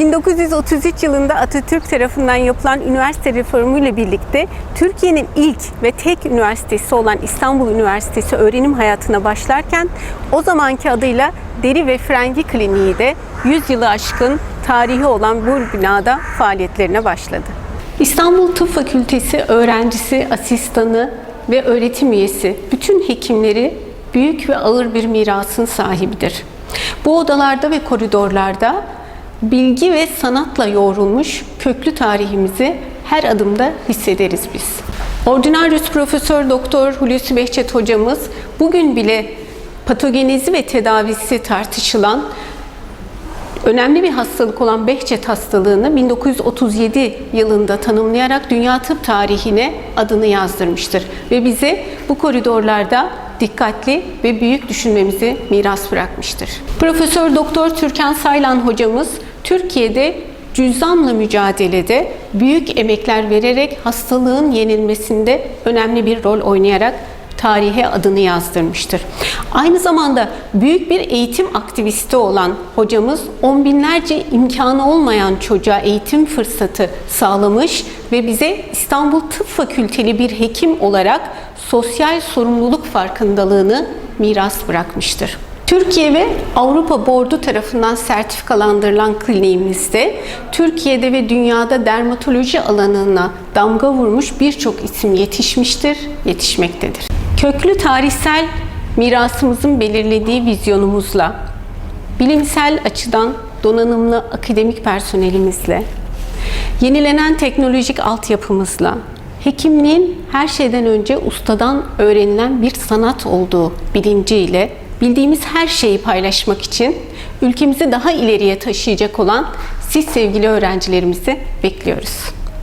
1933 yılında Atatürk tarafından yapılan üniversite reformuyla birlikte Türkiye'nin ilk ve tek üniversitesi olan İstanbul Üniversitesi öğrenim hayatına başlarken o zamanki adıyla Deri ve Frengi Kliniği de 100 yılı aşkın tarihi olan bu binada faaliyetlerine başladı. İstanbul Tıp Fakültesi öğrencisi, asistanı ve öğretim üyesi bütün hekimleri büyük ve ağır bir mirasın sahibidir. Bu odalarda ve koridorlarda bilgi ve sanatla yoğrulmuş köklü tarihimizi her adımda hissederiz biz. Ordinarius Profesör Doktor Hulusi Behçet hocamız bugün bile patogenezi ve tedavisi tartışılan önemli bir hastalık olan Behçet hastalığını 1937 yılında tanımlayarak dünya tıp tarihine adını yazdırmıştır ve bize bu koridorlarda dikkatli ve büyük düşünmemizi miras bırakmıştır. Profesör Doktor Türkan Saylan hocamız Türkiye'de cüzzamla mücadelede büyük emekler vererek hastalığın yenilmesinde önemli bir rol oynayarak tarihe adını yazdırmıştır. Aynı zamanda büyük bir eğitim aktivisti olan hocamız on binlerce imkanı olmayan çocuğa eğitim fırsatı sağlamış ve bize İstanbul Tıp Fakülteli bir hekim olarak sosyal sorumluluk farkındalığını miras bırakmıştır. Türkiye ve Avrupa Bordu tarafından sertifikalandırılan kliniğimizde Türkiye'de ve dünyada dermatoloji alanına damga vurmuş birçok isim yetişmiştir, yetişmektedir. Köklü tarihsel mirasımızın belirlediği vizyonumuzla, bilimsel açıdan donanımlı akademik personelimizle, yenilenen teknolojik altyapımızla, hekimliğin her şeyden önce ustadan öğrenilen bir sanat olduğu bilinciyle bildiğimiz her şeyi paylaşmak için ülkemizi daha ileriye taşıyacak olan siz sevgili öğrencilerimizi bekliyoruz.